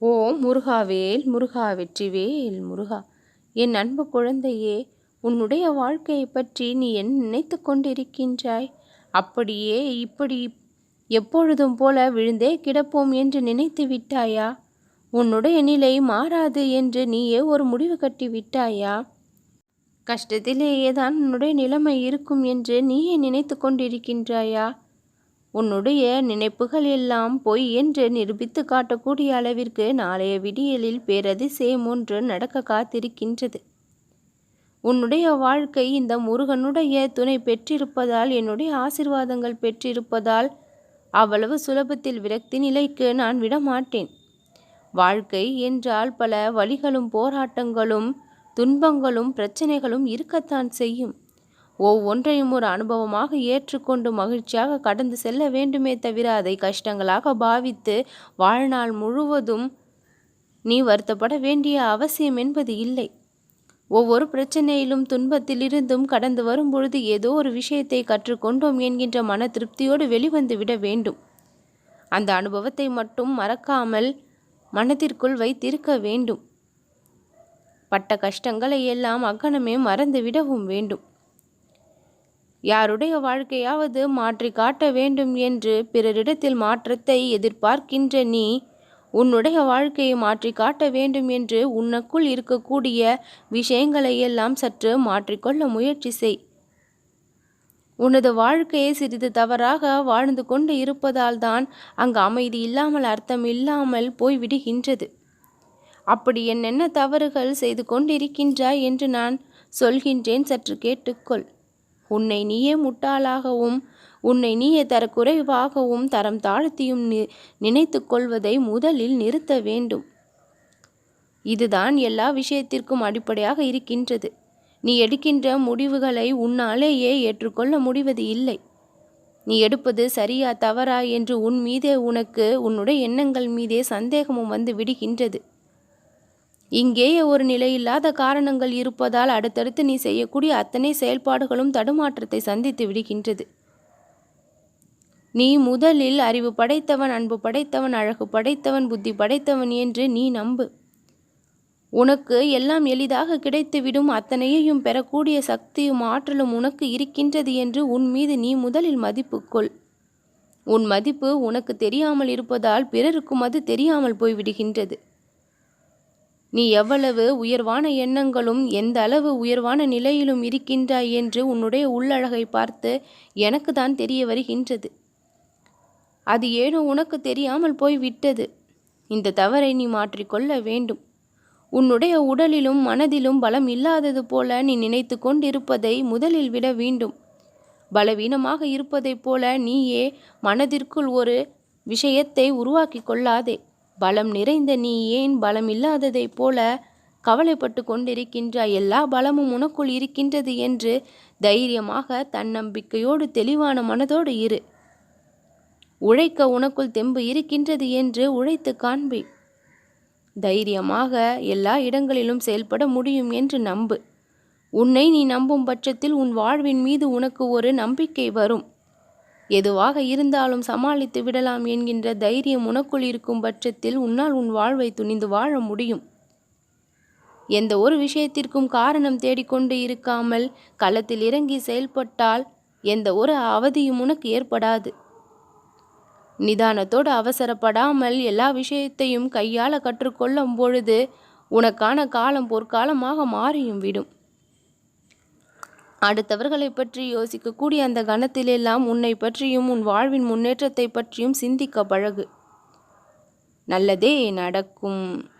ஓ முருகாவேல் முருகா வெற்றிவேல் முருகா. என் அன்பு குழந்தையே உன்னுடைய வாழ்க்கையை பற்றி நீ என்ன நினைத்து கொண்டிருக்கின்றாய்? அப்படியே இப்படி எப்பொழுதும் போல விழுந்தே கிடப்போம் என்று நினைத்து விட்டாயா? உன்னுடைய நிலை மாறாது என்று நீயே ஒரு முடிவு கட்டி விட்டாயா? கஷ்டத்திலேயே தான் உன்னுடைய நிலைமை இருக்கும் என்று நீயே நினைத்து கொண்டிருக்கின்றாயா? உன்னுடைய நினைப்புகள் எல்லாம் பொய் என்று நிரூபித்து காட்டக்கூடிய அளவிற்கு நாளைய விடியலில் பேரதிசயம் ஒன்று நடக்க காத்திருக்கின்றது. உன்னுடைய வாழ்க்கை இந்த முருகனுடைய துணை பெற்றிருப்பதால் என்னுடைய ஆசிர்வாதங்கள் பெற்றிருப்பதால் அவ்வளவு சுலபத்தில் விரக்தி நிலைக்கு நான் விடமாட்டேன். வாழ்க்கை என்றால் பல வழிகளும் போராட்டங்களும் துன்பங்களும் பிரச்சனைகளும் இருக்கத்தான் செய்யும். ஒவ்வொன்றையும் ஒரு அனுபவமாக ஏற்றுக்கொண்டு மகிழ்ச்சியாக கடந்து செல்ல வேண்டுமே தவிர அதை கஷ்டங்களாக பாவித்து வாழ்நாள் முழுவதும் நீ வருத்தப்பட வேண்டிய அவசியம் என்பது இல்லை. ஒவ்வொரு பிரச்சனையிலும் துன்பத்திலிருந்தும் கடந்து வரும் பொழுது ஏதோ ஒரு விஷயத்தை கற்றுக்கொண்டோம் என்கின்ற மன திருப்தியோடு வெளிவந்து விட வேண்டும். அந்த அனுபவத்தை மட்டும் மறக்காமல் மனதிற்குள் வைத்திருக்க வேண்டும். பட்ட கஷ்டங்களை எல்லாம் அக்கணமே மறந்து விடவும் வேண்டும். யாருடைய வாழ்க்கையாவது மாற்றி காட்ட வேண்டும் என்று பிறரிடத்தில் மாற்றத்தை எதிர்பார்க்கின்ற நீ உன்னுடைய வாழ்க்கையை மாற்றி காட்ட வேண்டும் என்று உனக்குள் இருக்கக்கூடிய விஷயங்களை எல்லாம் சற்று மாற்றிக்கொள்ள முயற்சி செய். உனது வாழ்க்கையை சிறிது தவறாக வாழ்ந்து கொண்டு இருப்பதால் தான் அங்கு அமைதி இல்லாமல் அர்த்தம் இல்லாமல் போய்விடுகின்றது. அப்படி என்னென்ன தவறுகள் செய்து கொண்டிருக்கின்றாய் என்று நான் சொல்கின்றேன் சற்று கேட்டுக்கொள். உன்னை நீயே முட்டாளாகவும் உன்னை நீயே தரக்குறைவாகவும் தரம் தாழ்த்தியும் நினைத்து கொள்வதை முதலில் நிறுத்த வேண்டும். இதுதான் எல்லா விஷயத்திற்கும் அடிப்படையாக இருக்கின்றது. நீ எடுக்கின்ற முடிவுகளை உன்னாலேயே ஏற்றுக்கொள்ள முடிவது இல்லை. நீ எடுப்பது சரியா தவறா என்று உன் மீதே உனக்கு உன்னுடைய எண்ணங்கள் மீதே சந்தேகமும் வந்து விடுகின்றது. இங்கேயே ஒரு நிலையில்லாத காரணங்கள் இருப்பதால் அடுத்தடுத்து நீ செய்யக்கூடிய அத்தனை செயல்பாடுகளும் தடுமாற்றத்தை சந்தித்து விடுகின்றது. நீ முதலில் அறிவு படைத்தவன் அன்பு படைத்தவன் அழகு படைத்தவன் புத்தி படைத்தவன் என்று நீ நம்பு. உனக்கு எல்லாம் எளிதாக கிடைத்துவிடும். அத்தனையையும் பெறக்கூடிய சக்தியும் ஆற்றலும் உனக்கு இருக்கின்றது என்று உன் மீது நீ முதலில் மதிப்பு கொள். உன் மதிப்பு உனக்கு தெரியாமல் இருப்பதால் பிறருக்கும் அது தெரியாமல் போய்விடுகின்றது. நீ எவ்வளவு உயர்வான எண்ணங்களும் எந்த அளவு உயர்வான நிலையிலும் இருக்கின்றாய் என்று உன்னுடைய உள்ளழகை பார்த்து எனக்கு தான் தெரிய வருகின்றது. அது ஏனோ உனக்கு தெரியாமல் போய் விட்டது. இந்த தவறை நீ மாற்றிக்கொள்ள வேண்டும். உன்னுடைய உடலிலும் மனதிலும் பலம் இல்லாதது போல நீ நினைத்து கொண்டிருப்பதை முதலில் விட வேண்டும். பலவீனமாக இருப்பதைப் போல நீயே மனதிற்குள் ஒரு விஷயத்தை உருவாக்கி கொள்ளாதே. பலம் நிறைந்த நீ ஏன் பலம் இல்லாததைப் போல கவலைப்பட்டு கொண்டிருக்கின்றாய்? எல்லா பலமும் உனக்குள் இருக்கின்றது என்று தைரியமாக தன்னம்பிக்கையோடு தெளிவான மனதோடு இரு. உழைக்க உனக்குள் தெம்பு இருக்கின்றது என்று உழைத்து காண்பி. தைரியமாக எல்லா இடங்களிலும் செயல்பட முடியும் என்று நம்பு. உன்னை நீ நம்பும் பட்சத்தில் உன் வாழ்வின் மீது உனக்கு ஒரு நம்பிக்கை வரும். எதுவாக இருந்தாலும் சமாளித்து விடலாம் என்கின்ற தைரியம் உனக்குள் இருக்கும் பட்சத்தில் உன்னால் உன் வாழ்வை துணிந்து வாழ முடியும். எந்த ஒரு விஷயத்திற்கும் காரணம் தேடிக்கொண்டு இருக்காமல் களத்தில் இறங்கி செயல்பட்டால் எந்த ஒரு அவதியும் உனக்கு ஏற்படாது. நிதானத்தோடு அவசரப்படாமல் எல்லா விஷயத்தையும் கையாள கற்றுக்கொள்ளும் பொழுது உனக்கான காலம் பொற்காலமாக மாறியும் விடும். அடுத்தவர்களை பற்றி யோசிக்கக்கூடிய அந்த கணத்திலெல்லாம் உன்னை பற்றியும் உன் வாழ்வின் முன்னேற்றத்தை பற்றியும் சிந்திக்க பழகு. நல்லதே நடக்கும்.